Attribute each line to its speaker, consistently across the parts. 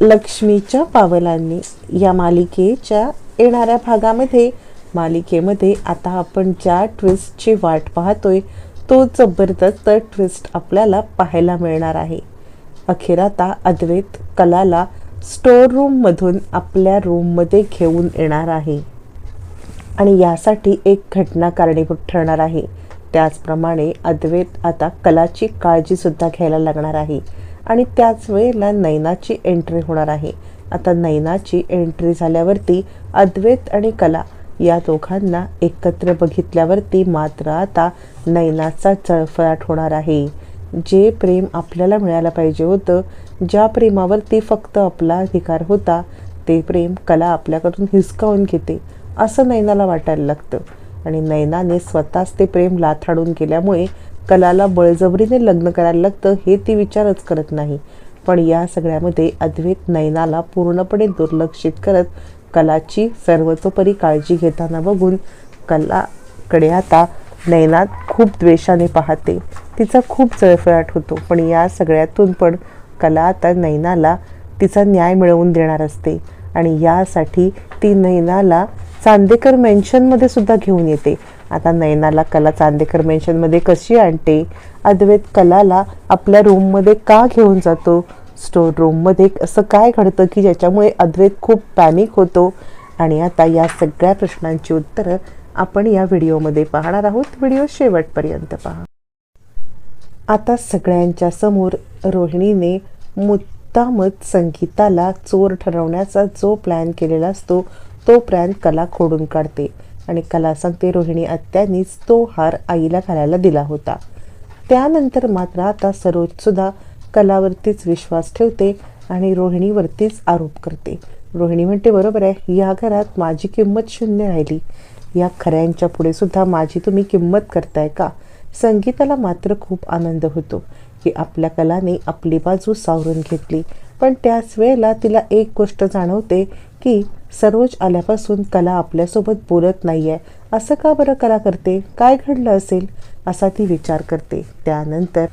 Speaker 1: लक्ष्मीच्या पावलांनी या मालिकेच्या येणाऱ्या भागामध्ये मालिकेमध्ये आता आपण ज्या ट्विस्टची वाट पाहतोय तो जबरदस्त ट्विस्ट आपल्याला पाहायला मिळणार आहे. अखेर आता अद्वैत कलाला स्टोर रूममधून आपल्या रूममध्ये घेऊन येणार आहे. आणि यासाठी एक घटना कारणीभूत ठरणार आहे. त्याचप्रमाणे अद्वैत आता कलाची काळजीसुद्धा घ्यायला लागणार आहे. आणि त्याच वेळेला नैनाची एंट्री होणार आहे. आता नैनाची एंट्री झाल्यावरती अद्वैत आणि कला या दोघांना एकत्र बघितल्यावरती मात्र आता नैनाचा चळफळाट होणार आहे. जे प्रेम आपल्याला मिळायला पाहिजे होतं ज्या प्रेमावरती फक्त आपला अधिकार होता ते प्रेम कला आपल्याकडून हिसकावून घेते असं नैनाला वाटायला लागतं. आणि नैनाने स्वतःच ते प्रेम लाथाडून केल्यामुळे कलाला बळजबरीने लग्न करायला लागतं हे ती विचारच करत नाही. पण या सगळ्यामध्ये अद्वैत नैनाला पूर्णपणे दुर्लक्षित करत कलाची सर्वतोपरी काळजी घेताना बघून कलाकडे आता नैना खूप द्वेषाने पाहते. तिचा खूप जळफळाट होतो पण या सगळ्यातून पण कला आता नैनाला तिचा न्याय मिळवून देणार असते आणि यासाठी ती नैनाला चांदेकर मेन्शनमध्ये सुद्धा घेऊन येते. आता नयनाला कला चांदेकर मेन्शनमध्ये कशी आणते? अद्वैत कलाला आपल्या रूममध्ये का घेऊन जातो? स्टोर रूममध्ये असं काय घडतं की ज्याच्यामुळे अद्वैत खूप पॅनिक होतो? आणि आता या सगळ्या प्रश्नांची उत्तरं आपण या व्हिडिओमध्ये पाहणार आहोत. व्हिडिओ शेवटपर्यंत पहा. आता सगळ्यांच्या समोर रोहिणीने मुद्दामत संगीताला चोर ठरवण्याचा जो प्लॅन केलेला असतो तो प्लॅन कला खोडून काढते. आणि कला सांगते रोहिणी आत्यांनीच तो हार आईला घालायला दिला होता. त्यानंतर मात्र आता सरोजसुद्धा कलावरतीच विश्वास ठेवते आणि रोहिणीवरतीच आरोप करते. रोहिणी म्हणते बरोबर आहे या घरात माझी किंमत शून्य राहिली. या खऱ्यांच्या पुढे सुद्धा माझी तुम्ही किंमत करताय का? संगीताला मात्र खूप आनंद होतो की आपल्या कलाने आपली बाजू सावरून घेतली. पण त्याच वेळेला तिला एक गोष्ट जाणवते की सरोज आल्यापासून कला आपल्यासोबत बोलत नाही आहे असं का बरं कला करते? काय घडलं असेल? असा ती विचार करते. त्यानंतर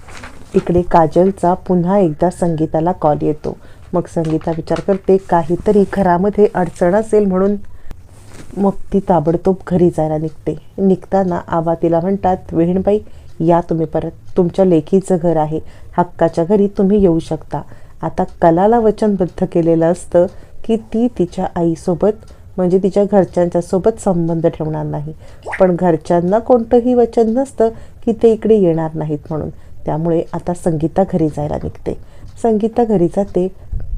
Speaker 1: इकडे काजलचा पुन्हा एकदा संगीताला कॉल येतो. मग संगीता विचार करते काहीतरी घरामध्ये अडचण असेल म्हणून. मग ती ताबडतोब घरी जायला निघते. निघताना आबा तिला म्हणतात वेणबाई या तुम्ही परत. तुमच्या लेखीचं घर आहे. हक्काच्या घरी तुम्ही येऊ शकता. आता कलाला वचनबद्ध केलेलं असतं. की ती तिच्या आईसोबत म्हणजे तिच्या घरच्यांच्या सोबत संबंध ठेवणार नाही. पण घरच्यांना कोणतंही वचन नसतं की ते इकडे येणार नाहीत म्हणून. त्यामुळे आता संगीता घरी जायला निघते. संगीता घरी जाते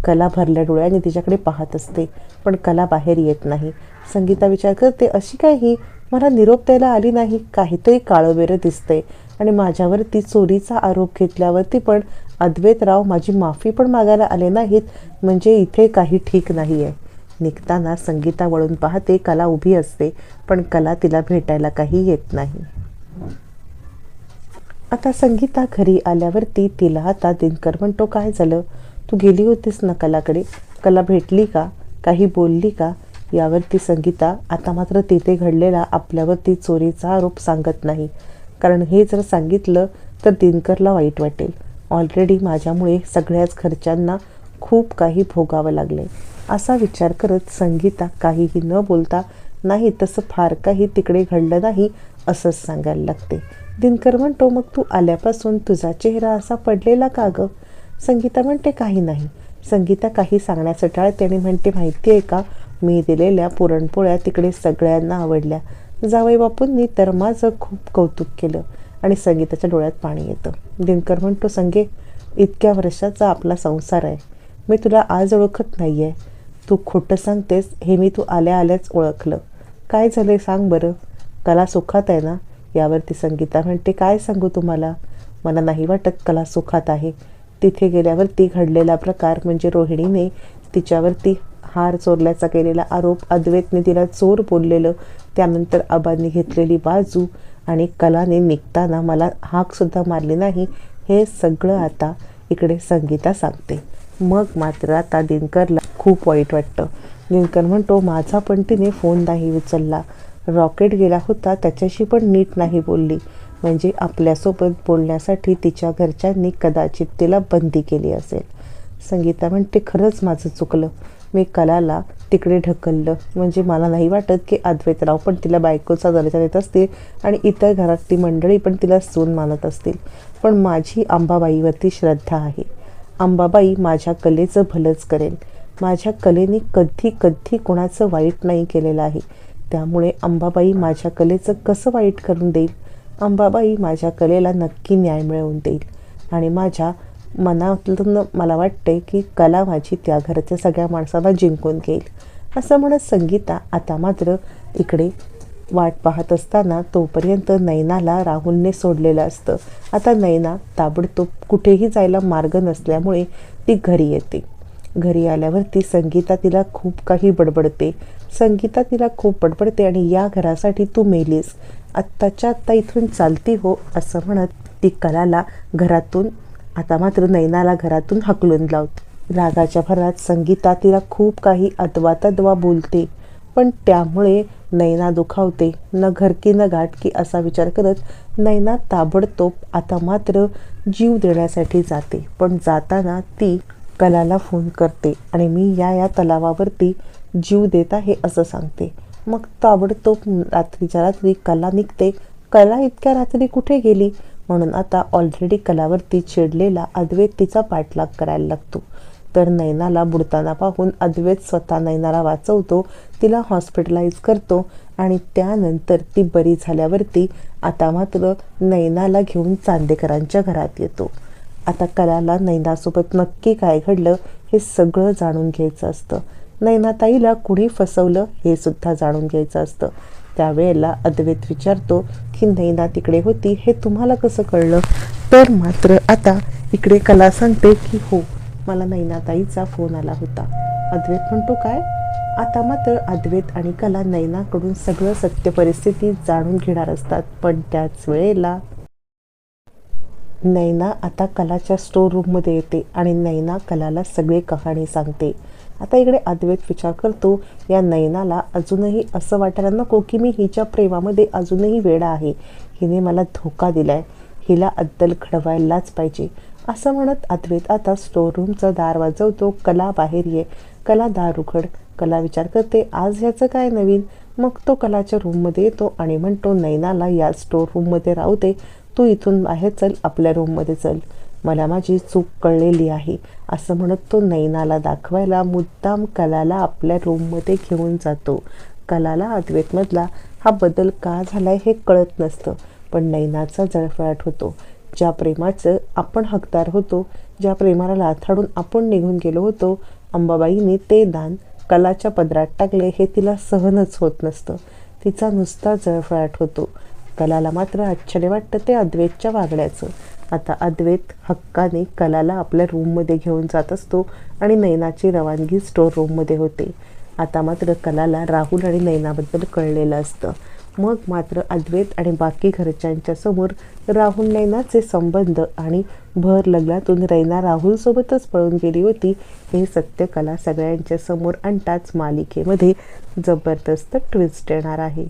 Speaker 1: कला भरल्या डोळ्याने तिच्याकडे पाहत असते पण कला बाहेर येत नाही. संगीता विचार करते अशी काही? मला निरोप द्यायला आली नाही. काहीतरी काळोबेरं दिसते आणि माझ्यावरती चोरीचा आरोप घेतल्यावरती पण अद्वैतराव माझी माफी पण मागायला आले नाहीत म्हणजे इथे काही ठीक नाही आहे निघताना संगीता वळून पाहते कला उभी असते पण कला तिला भेटायला काही येत नाही. आता संगीता घरी आल्यावरती तिला आता दिनकर म्हणतो काय झालं? तू गेली होतीस ना कलाकडे? कला भेटली का? काही बोलली का? यावरती संगीता आता मात्र तिथे घडलेला आपल्यावरती चोरीचा आरोप सांगत नाही. कारण हे जर सांगितलं तर दिनकरला वाईट वाटेल. ऑलरेडी माझ्यामुळे सगळ्याच घरच्यांना खूप काही भोगावं लागले. असा विचार करत संगीता काहीही न बोलता नाही तसं फार काही तिकडे घडलं नाही असंच सांगायला लागते. दिनकर म्हणतो मग तू आल्यापासून तुझा चेहरा असा पडलेला का गं? संगीता म्हणते काही नाही. संगीता काही सांगण्याचं टाळते आणि म्हणते माहिती आहे का मी दिलेल्या पुरणपोळ्या तिकडे सगळ्यांना आवडल्या. जावई बापूंनी तर माझं खूप कौतुक केलं आणि संगीताच्या डोळ्यात पाणी येतं. दिनकर म्हणतो संगे इतक्या वर्षाचा आपला संसार आहे. मी तुला आज ओळखत नाही आहे तू खोटं सांगतेस हे मी तू आल्या आल्याच ओळखलं. काय झालं सांग बरं. कला सुखात आहे ना? यावरती संगीता म्हणते काय सांगू तुम्हाला? मला नाही वाटत कला सुखात आहे. तिथे गेल्यावरती घडलेला प्रकार म्हणजे रोहिणीने तिच्यावरती हार चोरल्याचा केलेला आरोप अद्वैतने तिला चोर बोललेलं त्यानंतर आबांनी घेतलेली बाजू आणि कलाने निघताना मला हाकसुद्धा मारली नाही हे सगळं आता इकडे संगीता सांगते. मग मात्र आता दिनकरला खूप वाईट वाटतं. दिनकर म्हणतो माझा पण तिने फोन नाही उचलला. रॉकेट गेला होता त्याच्याशी पण नीट नाही बोलली. म्हणजे आपल्यासोबत बोलण्यासाठी तिच्या घरच्यांनी कदाचित तिला बंदी केली असेल. संगीता म्हणते खरंच माझं चुकलं. मी कलाला तिकडे ढकललं. म्हणजे मला नाही वाटत की अद्वैतराव पण तिला बायकोचा दर्जा देत असतील आणि इतर घरातली मंडळी पण तिला सून मानत असतील. पण माझी अंबाबाईवरती श्रद्धा आहे. अंबाबाई माझ्या कलेचं भलंच करेल. माझ्या कलेने कधी कधी कोणाचं वाईट नाही केलेलं आहे. त्यामुळे अंबाबाई माझ्या कलेचं कसं वाईट करून देईल? अंबाबाई माझ्या कलेला नक्की न्याय मिळवून देईल. आणि माझ्या मनातून मला वाटते की कला माझी त्या घराच्या सगळ्या माणसांना जिंकून घेईल. असं म्हणत संगीता आता मात्र इकडे वाट पाहत असताना तोपर्यंत नैनाला राहुलने सोडलेलं असतं. आता नैना ताबडतोब कुठेही जायला मार्ग नसल्यामुळे ती घरी येते. घरी आल्यावरती संगीता तिला खूप काही बडबडते. संगीता तिला खूप बडबडते आणि या घरासाठी तू मेलीस. आत्ताच्या आत्ता इथून चालती हो असं म्हणत ती कलाला घरातून आता मात्र नैनाला घरातून हकलून लावते. रागाच्या भरात संगीता तिला खूप काही अदवातदवा बोलते पण त्यामुळे नैना दुखावते. न घरकी न गाठकी असा विचार करत नैना ताबडतोब आता मात्र जीव देण्यासाठी जाते. पण जाताना ती कलाला फोन करते आणि मी या या तलावावरती जीव देत आहे असं सांगते. मग ताबडतोब रात्रीच्या रात्री कला निघते. कला इतक्या रात्री कुठे गेली? म्हणून आता ऑलरेडी कलावरती चिडलेला अद्वैत तिचा पाठलाग करायला लागतो. तर नैनाला बुडताना पाहून अद्वैत स्वतः नैनाला वाचवतो तिला हॉस्पिटलाइज करतो आणि त्यानंतर ती बरी झाल्यावरती आता मात्र नैनाला घेऊन चांदेकरांच्या घरात येतो. आता कलाला नैनासोबत नक्की काय घडलं हे सगळं जाणून घ्यायचं असतं. नैनाताईला कुणी फसवलं हे सुद्धा जाणून घ्यायचं असतं. त्यावेळेला अद्वैत विचारतो की नैना तिकडे होती हे तुम्हाला कसं कळलं? तर मात्र आता इकडे कला सांगते की हो मला नैनाताईचा फोन आला होता. अद्वैत म्हणतो काय? आता मात्र अद्वैत आणि कला नैनाकडून सगळं सत्य परिस्थिती जाणून घेणार असतात पण त्याच वेळेला नैना आता कलाच्या स्टोर रूममध्ये येते आणि नैना कलाला सगळी कहाणी सांगते. आता इकडे अद्वैत विचार करतो या नैनाला अजूनही असं वाटायला नको की मी हिच्या प्रेमामध्ये अजूनही वेडा आहे. हिने मला धोका दिलाय. हिला अद्दल घडवायलाच पाहिजे. असं म्हणत अद्वैत आता स्टोर रूमचं दार वाजवतो कला बाहेर ये. कला दार उघड. कला विचार करते आज ह्याचं काय नवीन? मग तो कलाच्या रूममध्ये येतो आणि म्हणतो नैनाला या स्टोर रूममध्ये राहू दे. तू इथून बाहेर चल आपल्या रूममध्ये चल. मला माझी चूक कळलेली आहे. असं म्हणत तो नैनाला दाखवायला मुद्दाम कलाला आपल्या रूममध्ये घेऊन जातो. कलाला अद्वैतमधला हा बदल का झालाय हे कळत नसतं. पण नैनाचा जळफळाट होतो. ज्या प्रेमाचं आपण हकदार होतो ज्या प्रेमाला लाथाडून आपण निघून गेलो होतो अंबाबाईने ते दान कलाच्या पदरात टाकले हे तिला सहनच होत नसतं. तिचा नुसता जळफळाट होतो. कलाला मात्र आश्चर्य वाटतं ते अद्वैतच्या वागण्याचं. आता अद्वैत हक्काने कलाला आपल्या रूममध्ये घेऊन जात असतो आणि नैनाची रवानगी स्टोर रूममध्ये होते. आता मात्र कलाला राहुल आणि नैनाबद्दल कळलेलं असतं. मग मात्र अद्वैत आणि बाकी घरच्यांच्या समोर राहुल नैनाचे संबंध आणि भर लग्नातून रैना राहुलसोबतच पळून गेली होती हे सत्य कला सगळ्यांच्या समोर आणताच मालिकेमध्ये जबरदस्त ट्विस्ट येणार आहे.